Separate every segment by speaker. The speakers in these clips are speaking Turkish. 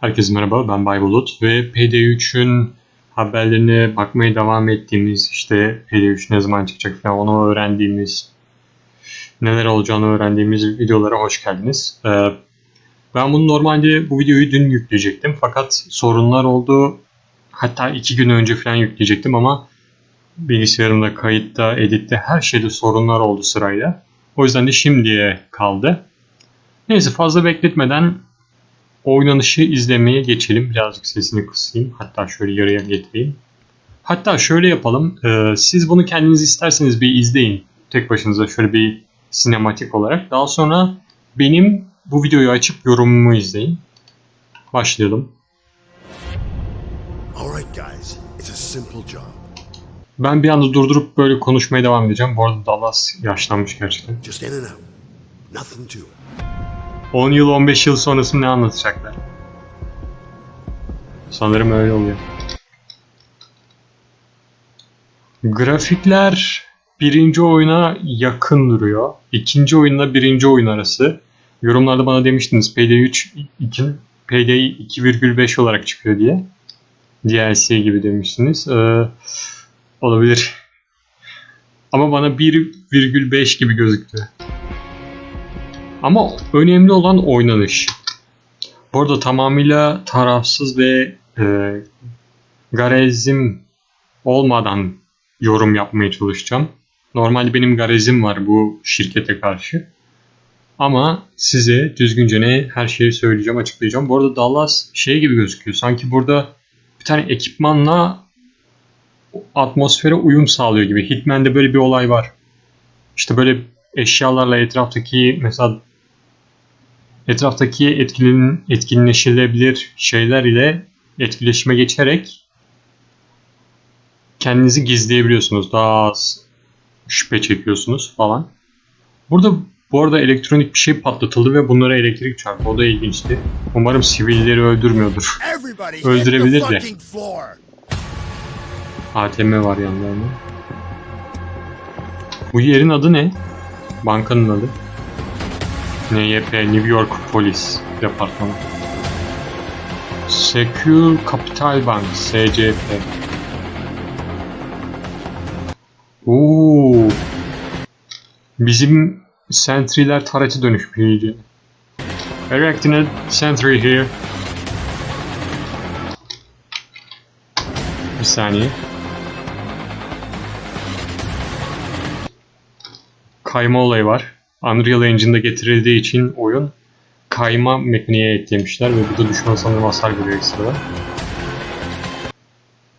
Speaker 1: Herkese merhaba, ben Bay Bulut ve PD3'ün haberlerine bakmaya devam ettiğimiz, işte PD3 ne zaman çıkacak falan onu öğrendiğimiz, neler olacağını öğrendiğimiz videolara hoş geldiniz. Ee, ben bunu normalde bu videoyu dün yükleyecektim fakat sorunlar oldu. Hatta iki gün önce falan yükleyecektim ama bilgisayarımda, kayıtta, editte her şeyde sorunlar oldu sırayla. O yüzden de şimdiye kaldı. Neyse fazla bekletmeden oynanışı izlemeye geçelim. Birazcık sesini kısayım. Hatta şöyle yarıya getireyim. Hatta şöyle yapalım. Ee, siz bunu kendiniz isterseniz bir izleyin. Tek başınıza şöyle bir sinematik olarak. Daha sonra benim bu videoyu açıp yorumumu izleyin. Başlayalım. Ben bir anda durdurup böyle konuşmaya devam edeceğim. Bu arada Dallas yaşlanmış gerçekten.
Speaker 2: Just in and out. Nothing to it.
Speaker 1: 10 yıl 15 yıl sonrası ne anlatacaklar? Sanırım öyle oluyor. Grafikler birinci oyuna yakın duruyor. İkinci oyunla birinci oyun arası. Yorumlarda bana demiştiniz PD3 2, PD 2,5 olarak çıkıyor diye. DLC gibi demiştiniz. Ee, olabilir. Ama bana 1,5 gibi gözüktü. Ama önemli olan oynanış. Bu arada tamamıyla tarafsız ve e, garezim olmadan yorum yapmaya çalışacağım. Normalde benim garezim var bu şirkete karşı. Ama size düzgünce ne her şeyi söyleyeceğim, açıklayacağım. Bu arada Dallas şey gibi gözüküyor. Sanki burada bir tane ekipmanla atmosfere uyum sağlıyor gibi. Hitman'de böyle bir olay var. İşte böyle eşyalarla etraftaki mesela etraftaki etkilin, etkinleşilebilir şeyler ile etkileşime geçerek kendinizi gizleyebiliyorsunuz. Daha az şüphe çekiyorsunuz falan. Burada bu arada elektronik bir şey patlatıldı ve bunlara elektrik çarptı. O da ilginçti. Umarım sivilleri öldürmüyordur. Öldürebilir de. ATM var yanlarında. Bu yerin adı ne? Bankanın adı. NYP, New York Polis Departmanı. Secure Capital Bank, SCP. Oo. Bizim sentry'ler tarete dönüşmüş iyice. Erecting a sentry here. Bir saniye. kayma olayı var. Unreal Engine'de getirildiği için oyun kayma mekaniğe eklemişler ve bu da düşman sanırım hasar görüyor ekstra.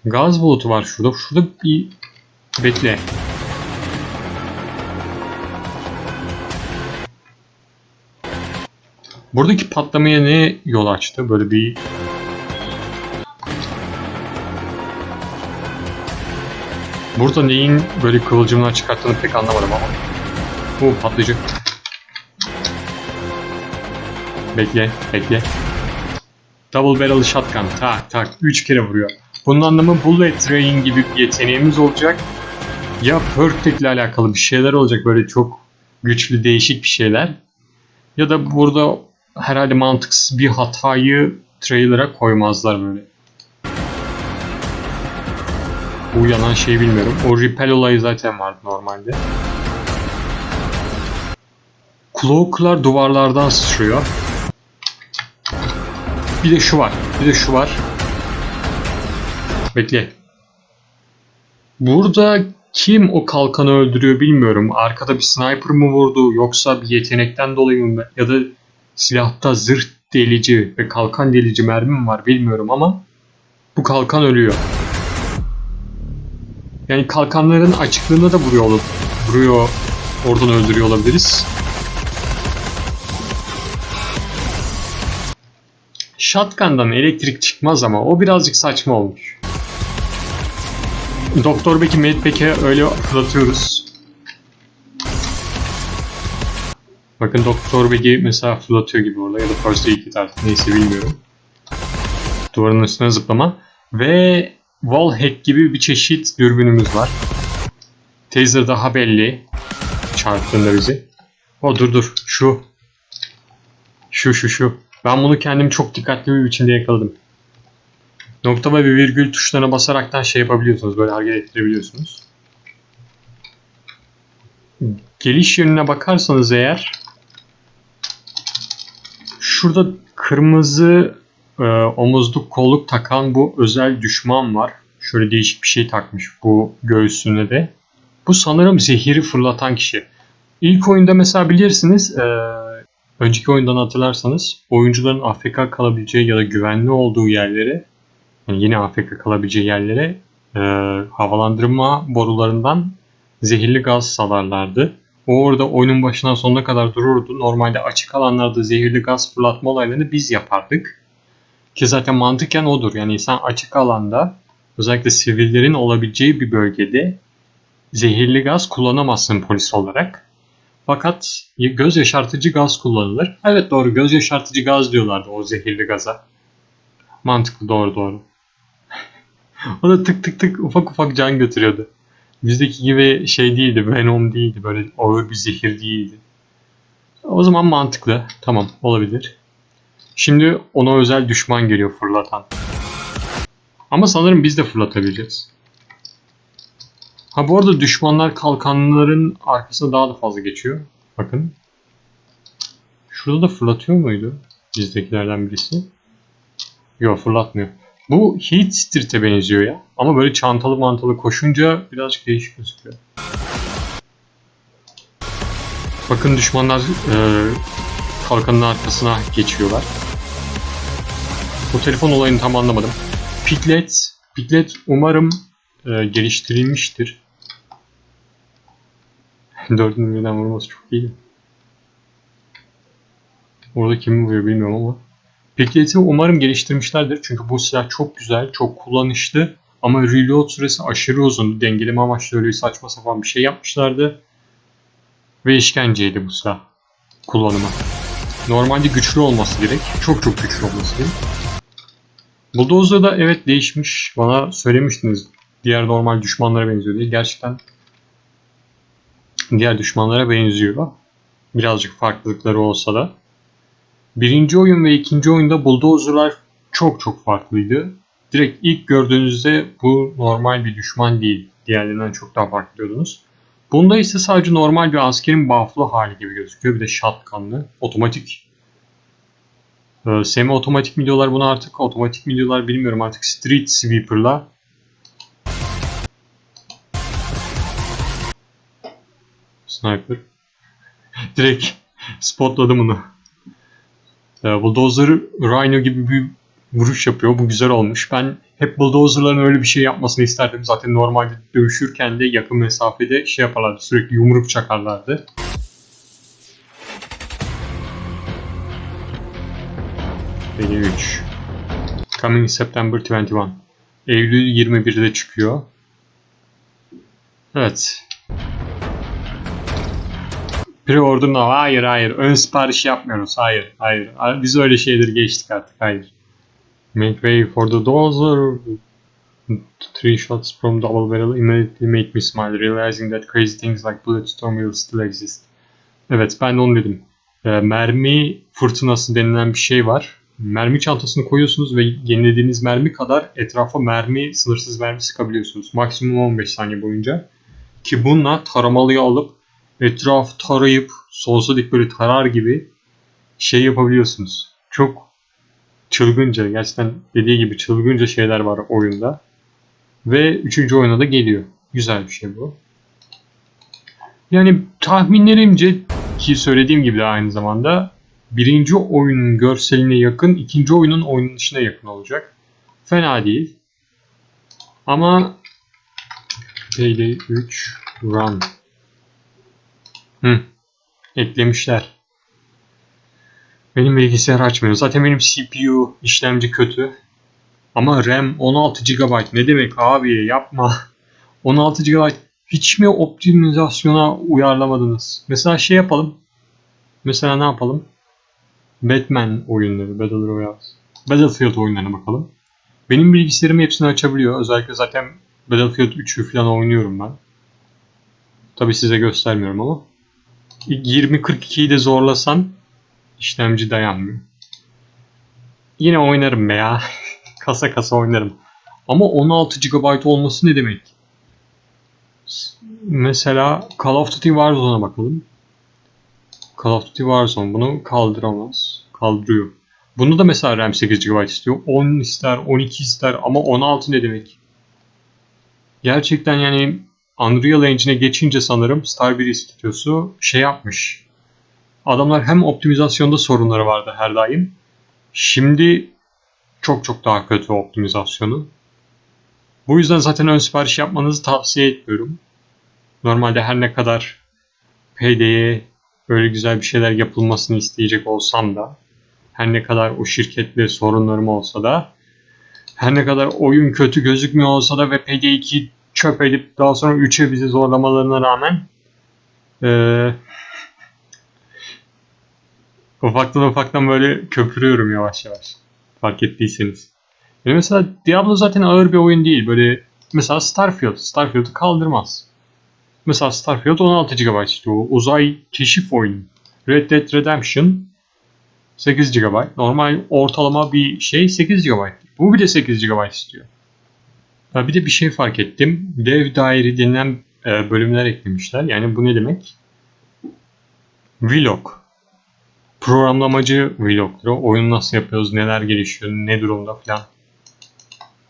Speaker 1: Gaz bulutu var şurada. Şurada bir bekle. Buradaki patlamaya ne yol açtı? Böyle bir Burada neyin böyle kıvılcımlar çıkarttığını pek anlamadım ama. Bu patlayacak. Bekle, bekle. Double barrel shotgun. Tak tak. 3 kere vuruyor. Bunun anlamı bullet train gibi bir yeteneğimiz olacak. Ya Perfect ile alakalı bir şeyler olacak böyle çok güçlü değişik bir şeyler. Ya da burada herhalde mantıksız bir hatayı trailer'a koymazlar böyle. Bu yanan şey bilmiyorum. O repel olayı zaten vardı normalde. Cloak'lar duvarlardan sıçrıyor. Bir de şu var. Bir de şu var. Bekle. Burada kim o kalkanı öldürüyor bilmiyorum. Arkada bir sniper mı vurdu yoksa bir yetenekten dolayı mı ya da silahta zırh delici ve kalkan delici mermi mi var bilmiyorum ama bu kalkan ölüyor. Yani kalkanların açıklığında da vuruyor, vuruyor oradan öldürüyor olabiliriz. Shotgun'dan elektrik çıkmaz ama o birazcık saçma olmuş. Doktor Beck'i Medpack'e öyle fırlatıyoruz. Bakın Doktor Beck'i mesela fırlatıyor gibi orada ya da First Aid artık neyse bilmiyorum. Duvarın üstüne zıplama. Ve Wallhack gibi bir çeşit dürbünümüz var. Taser daha belli. Çarptığında bizi. O dur dur şu. Şu şu şu. Ben bunu kendim çok dikkatli bir biçimde yakaladım. Nokta ve virgül tuşlarına basaraktan şey yapabiliyorsunuz. Böyle hareket ettirebiliyorsunuz. Geliş yönüne bakarsanız eğer şurada kırmızı e, omuzluk kolluk takan bu özel düşman var. Şöyle değişik bir şey takmış bu göğsüne de. Bu sanırım zehiri fırlatan kişi. İlk oyunda mesela bilirsiniz e, önceki oyundan hatırlarsanız oyuncuların AFK kalabileceği ya da güvenli olduğu yerlere yani yine AFK kalabileceği yerlere e, havalandırma borularından zehirli gaz salarlardı. O orada oyunun başından sonuna kadar dururdu. Normalde açık alanlarda zehirli gaz fırlatma olaylarını biz yapardık. Ki zaten mantıken odur. Yani sen açık alanda özellikle sivillerin olabileceği bir bölgede zehirli gaz kullanamazsın polis olarak. Fakat göz yaşartıcı gaz kullanılır. Evet doğru göz yaşartıcı gaz diyorlardı o zehirli gaza. Mantıklı doğru doğru. o da tık tık tık ufak ufak can götürüyordu. Bizdeki gibi şey değildi, Venom değildi, böyle ağır bir zehir değildi. O zaman mantıklı, tamam olabilir. Şimdi ona özel düşman geliyor fırlatan. Ama sanırım biz de fırlatabileceğiz. Ha bu arada düşmanlar kalkanların arkasına daha da fazla geçiyor. Bakın. Şurada da fırlatıyor muydu? Bizdekilerden birisi. Yok fırlatmıyor. Bu Heat Street'e benziyor ya. Ama böyle çantalı mantalı koşunca birazcık değişik gözüküyor. Bakın düşmanlar e, kalkanın arkasına geçiyorlar. Bu telefon olayını tam anlamadım. Piglet, Piglet umarım e, geliştirilmiştir. Dördünün birden vurması çok iyi. Orada kimi vuruyor bilmiyorum ama. Piglet'i umarım geliştirmişlerdir. Çünkü bu silah çok güzel, çok kullanışlı. Ama reload süresi aşırı uzun. Dengeleme amaçlı öyle saçma sapan bir şey yapmışlardı. Ve işkenceydi bu silah kullanımı. Normalde güçlü olması gerek. Çok çok güçlü olması gerek. Bulldozer da evet değişmiş. Bana söylemiştiniz. Diğer normal düşmanlara benziyor diye. Gerçekten diğer düşmanlara benziyor. Birazcık farklılıkları olsa da. Birinci oyun ve ikinci oyunda bulldozerlar çok çok farklıydı. Direkt ilk gördüğünüzde bu normal bir düşman değil. Diğerlerinden çok daha farklı diyordunuz. Bunda ise sadece normal bir askerin buff'lı hali gibi gözüküyor. Bir de shotgunlı. Otomatik. Ee, semi otomatik mi diyorlar buna artık? Otomatik mi diyorlar bilmiyorum artık. Street Sweeper'la Sniper. Direkt spotladım bunu. Ee, Bulldozer Rhino gibi bir vuruş yapıyor. Bu güzel olmuş. Ben hep bulldozerların öyle bir şey yapmasını isterdim. Zaten normalde dövüşürken de yakın mesafede şey yaparlardı. Sürekli yumruk çakarlardı. Beni 3. Coming September 21. Eylül 21'de çıkıyor. Evet. Pre-order Hayır hayır. Ön sipariş yapmıyoruz. Hayır hayır. Biz öyle şeyleri geçtik artık. Hayır. Make way for the dozer. Three shots from double barrel immediately make me smile, realizing that crazy things like Bulletstorm will still exist. Evet ben de onu dedim. E, mermi fırtınası denilen bir şey var. Mermi çantasını koyuyorsunuz ve yenilediğiniz mermi kadar etrafa mermi, sınırsız mermi sıkabiliyorsunuz. Maksimum 15 saniye boyunca. Ki bununla taramalıyı alıp etraf tarayıp sonsuza dik böyle tarar gibi şey yapabiliyorsunuz. Çok çılgınca, gerçekten dediği gibi çılgınca şeyler var oyunda. Ve üçüncü oyuna da geliyor. Güzel bir şey bu. Yani tahminlerimce ki söylediğim gibi de aynı zamanda birinci oyunun görseline yakın, ikinci oyunun oynanışına yakın olacak. Fena değil. Ama Payday 3 Run. Hı. Eklemişler. Benim bilgisayar açmıyor. Zaten benim CPU işlemci kötü. Ama RAM 16 GB. Ne demek abi yapma. 16 GB hiç mi optimizasyona uyarlamadınız? Mesela şey yapalım. Mesela ne yapalım? Batman oyunları, Battle Royale. Battlefield oyunlarına bakalım. Benim bilgisayarım hepsini açabiliyor. Özellikle zaten Battlefield 3'ü falan oynuyorum ben. Tabi size göstermiyorum ama. 20-42'yi de zorlasan işlemci dayanmıyor. yine oynarım be ya. kasa kasa oynarım. Ama 16 GB olması ne demek? Mesela Call of Duty Warzone'a bakalım. Call of Duty Warzone bunu kaldıramaz. Kaldırıyor. Bunu da mesela RAM 8 GB istiyor. 10 ister, 12 ister ama 16 ne demek? Gerçekten yani Unreal Engine'e geçince sanırım Starbreeze stüdyosu şey yapmış. Adamlar hem optimizasyonda sorunları vardı her daim. Şimdi çok çok daha kötü optimizasyonu. Bu yüzden zaten ön sipariş yapmanızı tavsiye etmiyorum. Normalde her ne kadar Payday'e böyle güzel bir şeyler yapılmasını isteyecek olsam da her ne kadar o şirketle sorunlarım olsa da her ne kadar oyun kötü gözükmüyor olsa da ve PD2 çöp edip daha sonra 3'e bizi zorlamalarına rağmen eee ufaktan ufaktan böyle köpürüyorum yavaş yavaş. Fark ettiyseniz. Yani mesela Diablo zaten ağır bir oyun değil. Böyle mesela Starfield. Starfield'ı kaldırmaz. Mesela Starfield 16 GB istiyor. Uzay keşif oyunu. Red Dead Redemption 8 GB. Normal ortalama bir şey 8 GB. Bu bir de 8 GB istiyor. Bir de bir şey fark ettim. Dev daire denilen e, bölümler eklemişler. Yani bu ne demek? Vlog. Programlamacı vlogdur. Oyunu nasıl yapıyoruz, neler gelişiyor, ne durumda falan.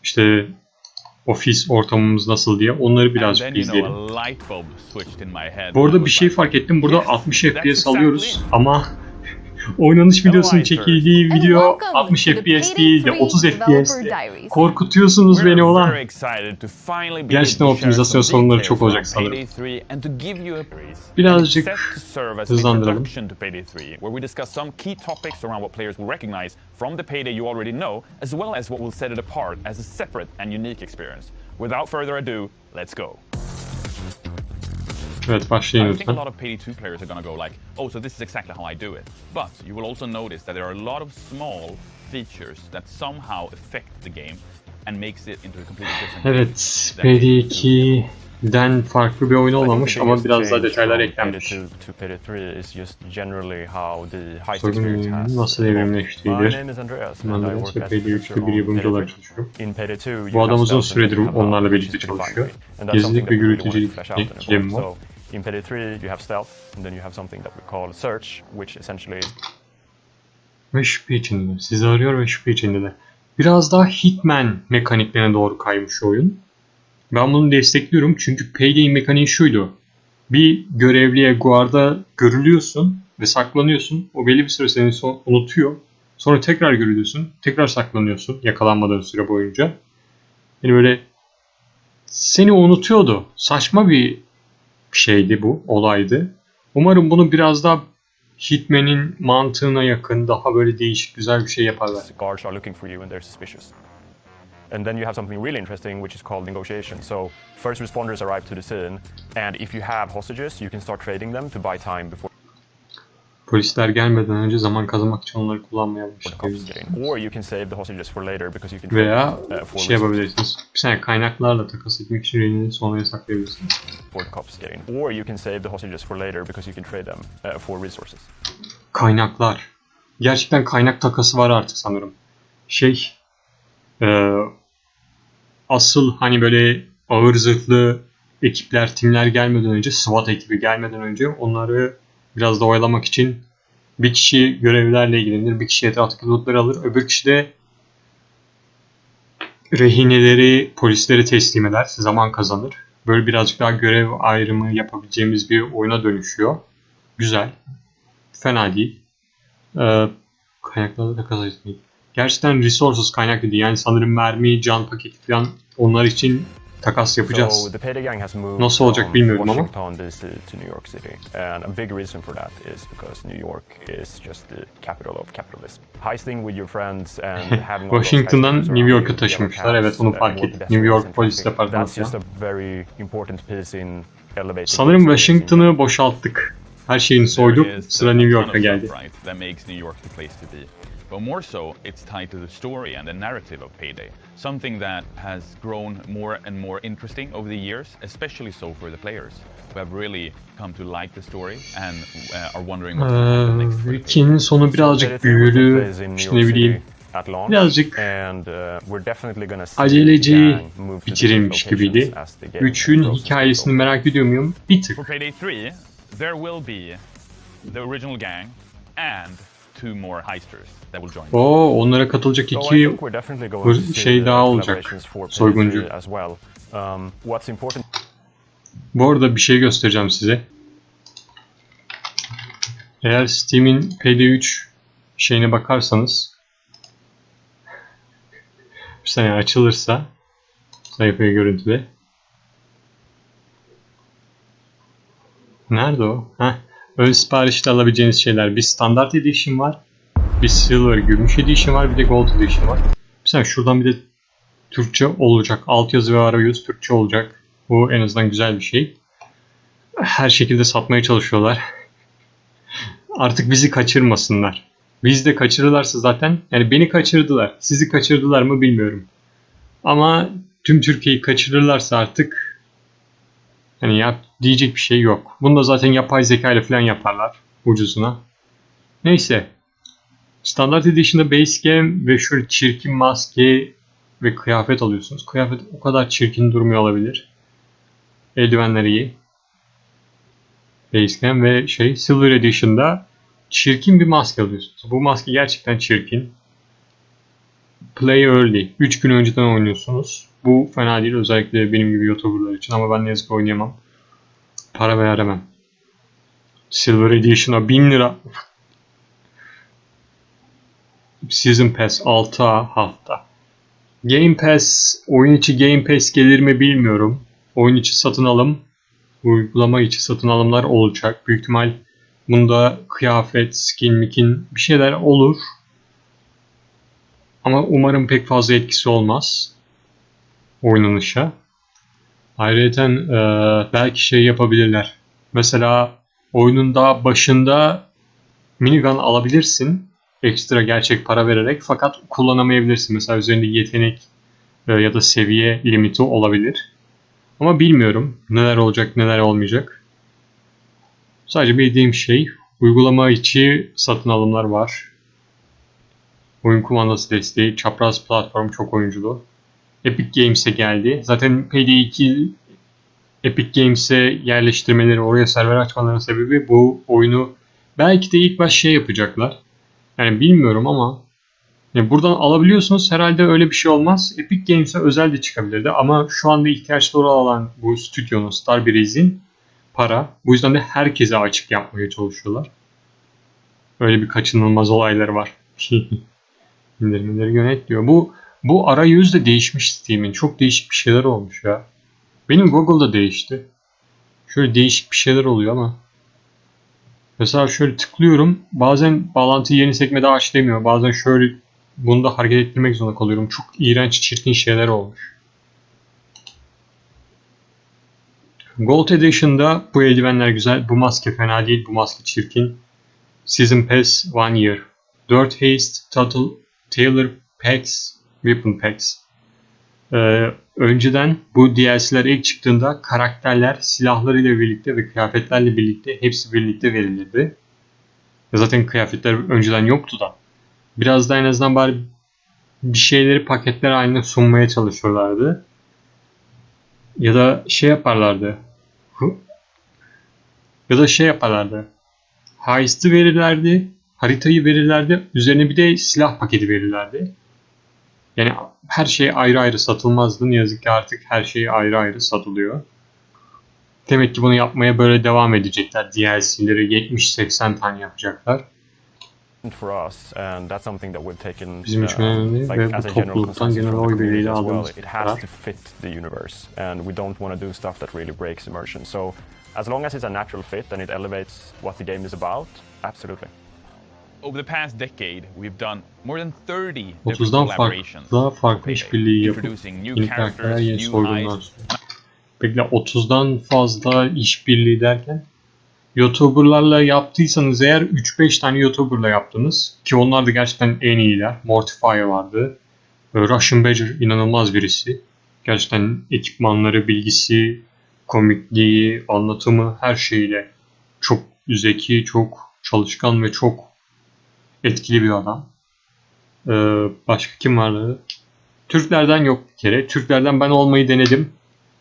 Speaker 1: İşte ofis ortamımız nasıl diye onları birazcık izleyelim. Bu arada bir şey fark ettim. Burada
Speaker 3: Yes,
Speaker 1: 60
Speaker 3: that's
Speaker 1: FPS alıyoruz ama oynanış videosunun çekildiği video
Speaker 4: welcome
Speaker 1: 60
Speaker 4: to the
Speaker 1: FPS değil de
Speaker 4: Payday
Speaker 1: 30
Speaker 4: 3
Speaker 1: FPS.
Speaker 4: Developer
Speaker 1: de.
Speaker 4: Diaries.
Speaker 1: Korkutuyorsunuz beni olan. Gerçekten optimizasyon sorunları çok olacak sanırım.
Speaker 3: Payday 3 and to give you a
Speaker 1: Birazcık hızlandıralım.
Speaker 3: introduction to Payday 3, where we discuss some key topics around what players will recognize from the Payday you already know, as well as what will set it apart as a separate and unique experience. Without further ado, let's go.
Speaker 1: Evet başlayın
Speaker 3: I think a
Speaker 1: lütfen.
Speaker 3: lot of Payday 2 players are gonna go like, oh, so this is exactly how I do it. But you will also notice that there are a lot of small features that somehow affect the game and makes it into a completely different.
Speaker 1: Evet
Speaker 3: than Payday 2.
Speaker 1: PD2'den farklı bir oyun olmamış ama biraz daha detaylar eklenmiş.
Speaker 5: Payday 2 to Payday 3 is just generally how the heist
Speaker 1: Soygun
Speaker 5: experience has
Speaker 1: nasıl evrimleştiğidir.
Speaker 5: My name is Andreas
Speaker 1: Ben de işte
Speaker 5: as a
Speaker 1: Payday
Speaker 5: producer
Speaker 1: 3'te bir yapımcı olarak
Speaker 5: 3.
Speaker 1: çalışıyorum.
Speaker 5: In Payday 2, you
Speaker 1: Bu adam uzun süredir onlarla birlikte çalışıyor.
Speaker 5: something
Speaker 1: ve
Speaker 5: to
Speaker 1: yürütücülük
Speaker 5: book.
Speaker 1: var.
Speaker 5: İn Payday 3, you have stealth, and then you have something that we call search, which essentially is
Speaker 1: Ve şüphe içinde. Sizi arıyor ve şüphe içinde de. Biraz daha Hitman mekaniklerine doğru kaymış oyun. Ben bunu destekliyorum çünkü Payday'in mekaniği şuydu. Bir görevliye guarda görülüyorsun ve saklanıyorsun. O belli bir süre seni son- unutuyor. Sonra tekrar görülüyorsun. Tekrar saklanıyorsun yakalanmadığın süre boyunca. Yani böyle seni unutuyordu. Saçma bir şeydi bu, olaydı. Umarım bunu biraz daha Hitman'in mantığına yakın, daha böyle değişik, güzel bir şey yaparlar.
Speaker 5: guards are looking for you and they're suspicious. And then you have something really interesting, which is called negotiation. So first responders arrive to the scene, and if you have hostages, you can start trading them to buy time before
Speaker 1: Polisler gelmeden önce zaman kazanmak için onları kullanmaya
Speaker 5: can
Speaker 1: Veya
Speaker 5: uh,
Speaker 1: şey yapabilirsiniz. Bir saniye kaynaklarla takas etmek için rehini sonraya saklayabilirsiniz.
Speaker 5: Or you can save the hostages for later because you can trade them uh, for resources.
Speaker 1: Kaynaklar. Gerçekten kaynak takası var artık sanırım. Şey, e, asıl hani böyle ağır zırhlı ekipler, timler gelmeden önce, SWAT ekibi gelmeden önce onları biraz da oyalamak için bir kişi görevlerle ilgilenir, bir kişi etraftaki lootları alır, öbür kişi de rehineleri polislere teslim eder, zaman kazanır. Böyle birazcık daha görev ayrımı yapabileceğimiz bir oyuna dönüşüyor. Güzel. Fena değil. Ee, kaynaklarla da etmeyi. Gerçekten resources kaynak dedi. Yani sanırım mermi, can paketi falan onlar için takas yapacağız. Nasıl olacak bilmiyorum ama.
Speaker 5: And a big reason for that is because New York is just the capital of capitalism. Heisting with your friends and having
Speaker 1: Washington'dan New York'a
Speaker 5: other
Speaker 1: Evet, onu fark
Speaker 5: uh,
Speaker 1: ettim.
Speaker 5: pedestrians
Speaker 1: New York Polis. Departmanı Sanırım Washington'ı boşalttık. Her şeyini soyduk. Sıra New York'a geldi.
Speaker 3: But more so, it's tied to the story and the narrative of Payday. Something that has grown more and more interesting over the years, especially so for the players who have really come to like the story and uh, are wondering what's going to happen next for
Speaker 1: Ee,
Speaker 3: the Payday.
Speaker 1: Ricky'nin sonu birazcık büyülü. İşte ne bileyim.
Speaker 5: City, at launch.
Speaker 1: Birazcık
Speaker 5: and uh, we're definitely gonna see
Speaker 1: aceleci
Speaker 5: the gang move to
Speaker 1: bitirilmiş gibiydi.
Speaker 5: locations as the game
Speaker 1: 3'ün
Speaker 5: progresses.
Speaker 1: hikayesini merak ediyor muyum? Bir tık.
Speaker 3: For Payday 3, there will be the original gang and two more heisters that will join.
Speaker 1: Oo onlara katılacak iki şey daha olacak. Soyguncu.
Speaker 5: 3 as well. Um, what's important
Speaker 1: Bu arada bir şey göstereceğim size. Eğer Steam'in PD3 şeyine bakarsanız bir saniye açılırsa sayfayı görüntüde Nerede o? Heh. Ön siparişte alabileceğiniz şeyler. Bir standart edition var. Bir silver gümüş edition var. Bir de gold edition var. Saniye şuradan bir de Türkçe olacak. Altyazı ve arayüz Türkçe olacak. Bu en azından güzel bir şey. Her şekilde satmaya çalışıyorlar. Artık bizi kaçırmasınlar. Biz de kaçırırlarsa zaten yani beni kaçırdılar. Sizi kaçırdılar mı bilmiyorum. Ama tüm Türkiye'yi kaçırırlarsa artık hani yap diyecek bir şey yok. Bunu da zaten yapay zeka ile falan yaparlar ucuzuna. Neyse. Standart Edition'da base game ve şöyle çirkin maske ve kıyafet alıyorsunuz. Kıyafet o kadar çirkin durmuyor olabilir. Eldivenler iyi. Basecamp ve şey Silver Edition'da çirkin bir maske alıyorsunuz. Bu maske gerçekten çirkin. Play early. 3 gün önceden oynuyorsunuz. Bu fena değil özellikle benim gibi YouTuber'lar için ama ben ne yazık oynayamam. Para veremem. Silver Edition'a 1000 lira. Season Pass 6 hafta. Game Pass, oyun içi Game Pass gelir mi bilmiyorum. Oyun içi satın alım, uygulama içi satın alımlar olacak. Büyük ihtimal bunda kıyafet, skin, mikin bir şeyler olur. Ama umarım pek fazla etkisi olmaz oynanışa. Ayrıca e, belki şey yapabilirler. Mesela oyunun daha başında minigun alabilirsin. Ekstra gerçek para vererek fakat kullanamayabilirsin. Mesela üzerinde yetenek e, ya da seviye limiti olabilir. Ama bilmiyorum neler olacak neler olmayacak. Sadece bildiğim şey uygulama içi satın alımlar var. Oyun kumandası desteği, çapraz platform çok oyunculu. Epic Games'e geldi. Zaten Payday 2 Epic Games'e yerleştirmeleri, oraya server açmalarının sebebi bu oyunu belki de ilk baş şey yapacaklar. Yani bilmiyorum ama yani buradan alabiliyorsunuz. Herhalde öyle bir şey olmaz. Epic Games'e özel de çıkabilirdi ama şu anda ihtiyaçları olan bu stüdyonun Starbreeze'in para. Bu yüzden de herkese açık yapmaya çalışıyorlar. Öyle bir kaçınılmaz olayları var. İndirmeleri yönet diyor. Bu bu arayüz de değişmiş Steam'in. Çok değişik bir şeyler olmuş ya. Benim Google'da değişti. Şöyle değişik bir şeyler oluyor ama. Mesela şöyle tıklıyorum. Bazen bağlantıyı yeni sekmede aç demiyor. Bazen şöyle bunu da hareket ettirmek zorunda kalıyorum. Çok iğrenç, çirkin şeyler olmuş. Gold Edition'da bu eldivenler güzel. Bu maske fena değil. Bu maske çirkin. Season Pass One Year. 4 Haste, Total, Tailor Packs, Weapon Packs. Ee, önceden bu DLC'ler ilk çıktığında karakterler silahlarıyla birlikte ve kıyafetlerle birlikte hepsi birlikte verilirdi. Zaten kıyafetler önceden yoktu da. Biraz da en azından bari bir şeyleri paketler halinde sunmaya çalışıyorlardı. Ya da şey yaparlardı. Ya da şey yaparlardı. Heist'i verirlerdi. Haritayı verirlerdi. Üzerine bir de silah paketi verirlerdi. Yani her şey ayrı ayrı satılmazdı. Ne yazık ki artık her şey ayrı ayrı satılıyor. Demek ki bunu yapmaya böyle devam edecekler. DLC'leri 70-80 tane yapacaklar. Bizim için önemli
Speaker 5: like,
Speaker 1: ve bu topluluktan genel oy birliğiyle aldığımız
Speaker 5: It has
Speaker 1: karar.
Speaker 5: to fit the universe, and we don't want to do stuff that really breaks immersion. So, as long as it's a natural fit and it elevates what the game is about, absolutely.
Speaker 3: Over the past decade, we've done more than 30 different
Speaker 1: 30'dan
Speaker 3: collaborations.
Speaker 1: farklı farklı işbirliği yapıp yeni karakterler,
Speaker 3: characters,
Speaker 1: yeni
Speaker 3: new
Speaker 1: soygunlar. Bekle 30'dan fazla işbirliği derken YouTuber'larla yaptıysanız eğer 3-5 tane YouTuber'la yaptınız ki onlar da gerçekten en iyiler. Mortifier vardı. Russian Badger inanılmaz birisi. Gerçekten ekipmanları, bilgisi, komikliği, anlatımı her şeyiyle çok zeki, çok çalışkan ve çok etkili bir adam. Ee, başka kim vardı? Türklerden yok bir kere. Türklerden ben olmayı denedim.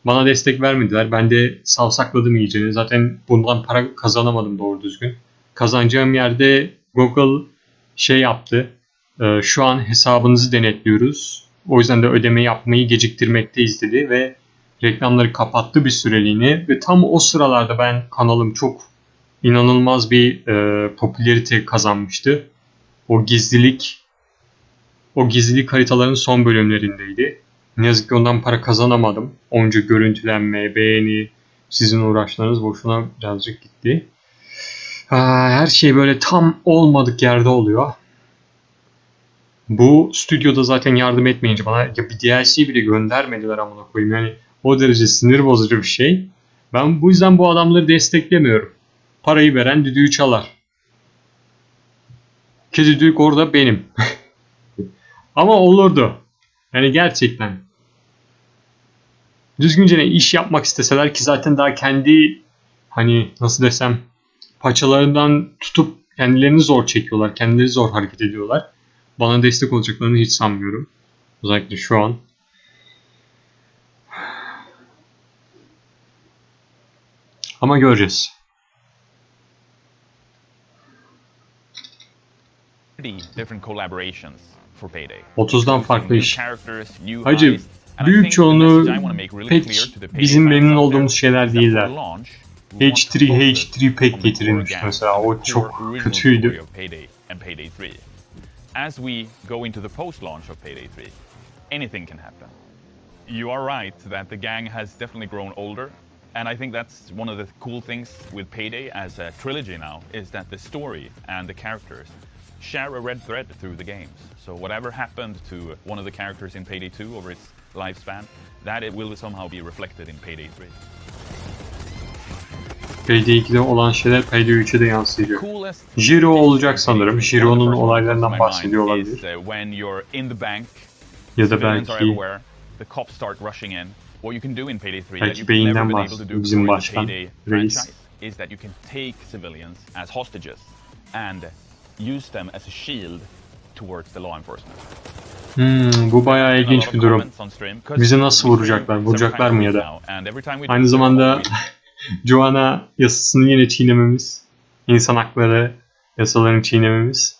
Speaker 1: Bana destek vermediler. Ben de savsakladım iyice. Zaten bundan para kazanamadım doğru düzgün. Kazanacağım yerde Google şey yaptı. Ee, şu an hesabınızı denetliyoruz. O yüzden de ödeme yapmayı geciktirmekteyiz dedi ve reklamları kapattı bir süreliğine ve tam o sıralarda ben kanalım çok inanılmaz bir e, popülarite kazanmıştı. O gizlilik o gizlilik haritaların son bölümlerindeydi. Ne yazık ki ondan para kazanamadım. Onca görüntülenme, beğeni, sizin uğraşlarınız boşuna birazcık gitti. Her şey böyle tam olmadık yerde oluyor. Bu stüdyoda zaten yardım etmeyince bana ya bir DLC bile göndermediler amına koyayım. Yani o derece sinir bozucu bir şey. Ben bu yüzden bu adamları desteklemiyorum. Parayı veren düdüğü çalar. Ki düdük orada benim. Ama olurdu. Yani gerçekten. Düzgünce ne iş yapmak isteseler ki zaten daha kendi hani nasıl desem paçalarından tutup kendilerini zor çekiyorlar. Kendileri zor hareket ediyorlar. Bana destek olacaklarını hiç sanmıyorum. Özellikle şu an. Ama göreceğiz.
Speaker 3: Different collaborations for Payday.
Speaker 1: 30'dan farklı iş. Hacı,
Speaker 3: I
Speaker 1: büyük çoğunluğu
Speaker 3: I wanna make really
Speaker 1: pek
Speaker 3: clear to the Payday
Speaker 1: bizim memnun olduğumuz şeyler
Speaker 3: is that for
Speaker 1: değiller.
Speaker 3: launch, we want to
Speaker 1: H3,
Speaker 3: focus
Speaker 1: H3
Speaker 3: on
Speaker 1: pek getirilmiş mesela. O çok kötüydü.
Speaker 3: Payday and Payday 3. As we go into the post-launch of Payday 3, anything can happen. You are right that the gang has definitely grown older, and I think that's one of the cool things with Payday as a trilogy now is that the story and the characters share a red thread through the games. So whatever happened to one of the characters in Payday 2 over its lifespan, that it will somehow be reflected in Payday 3.
Speaker 1: Payday 2'de olan şeyler Payday 3'e de yansıyacak.
Speaker 3: Coolest
Speaker 1: Jiro
Speaker 3: thing
Speaker 1: olacak
Speaker 3: about
Speaker 1: sanırım.
Speaker 3: Payday 3,
Speaker 1: Jiro'nun
Speaker 3: one of the first
Speaker 1: olaylarından
Speaker 3: ones that comes to
Speaker 1: bahsediyor
Speaker 3: my mind
Speaker 1: olabilir.
Speaker 3: is, uh, when you're in the bank,
Speaker 1: Ya da
Speaker 3: civilians are
Speaker 1: belki
Speaker 3: everywhere, the cops start rushing in. What you can do in Payday 3 that
Speaker 1: Belki
Speaker 3: you've never
Speaker 1: beyinden
Speaker 3: been able to
Speaker 1: bahsediyor
Speaker 3: do
Speaker 1: bizim
Speaker 3: before in the
Speaker 1: başkan,
Speaker 3: Payday
Speaker 1: reis.
Speaker 3: franchise is that you can take civilians as hostages and use them as a shield towards the law enforcement.
Speaker 1: Hmm, bu bayağı ilginç bir durum. Bizi nasıl vuracaklar? Vuracaklar mı ya da? Aynı zamanda Joanna yasasını yine çiğnememiz, insan hakları yasalarını çiğnememiz.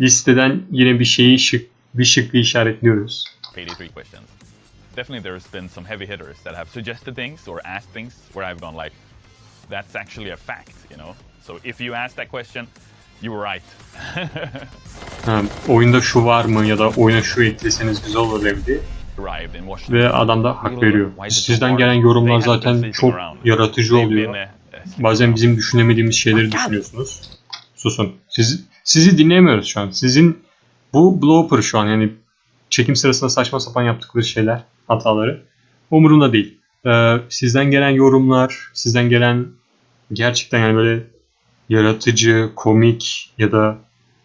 Speaker 1: Listeden yine bir şeyi şık, bir şıkkı işaretliyoruz.
Speaker 3: Payday 3 questions. Definitely there's been some heavy hitters that have suggested things or asked things where I've gone like, that's actually a fact, you know? So if you asked that question, you were right.
Speaker 1: Ha, oyunda şu var mı ya da oyuna şu ekleseniz güzel olur
Speaker 3: Washington.
Speaker 1: Ve adam da hak veriyor. Sizden gelen yorumlar zaten çok yaratıcı oluyor. Bazen bizim düşünemediğimiz şeyleri düşünüyorsunuz. Susun. Siz, sizi dinleyemiyoruz şu an. Sizin bu blooper şu an yani çekim sırasında saçma sapan yaptıkları şeyler, hataları umurumda değil. Ee, sizden gelen yorumlar, sizden gelen gerçekten yani böyle yaratıcı, komik ya da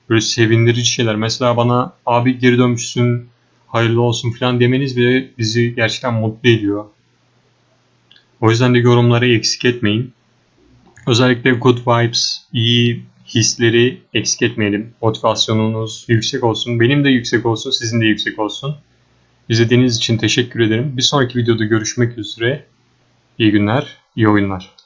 Speaker 1: böyle sevindirici şeyler. Mesela bana abi geri dönmüşsün, hayırlı olsun falan demeniz bile bizi gerçekten mutlu ediyor. O yüzden de yorumları eksik etmeyin. Özellikle good vibes, iyi hisleri eksik etmeyelim. Motivasyonunuz yüksek olsun. Benim de yüksek olsun, sizin de yüksek olsun. İzlediğiniz için teşekkür ederim. Bir sonraki videoda görüşmek üzere. İyi günler, iyi oyunlar.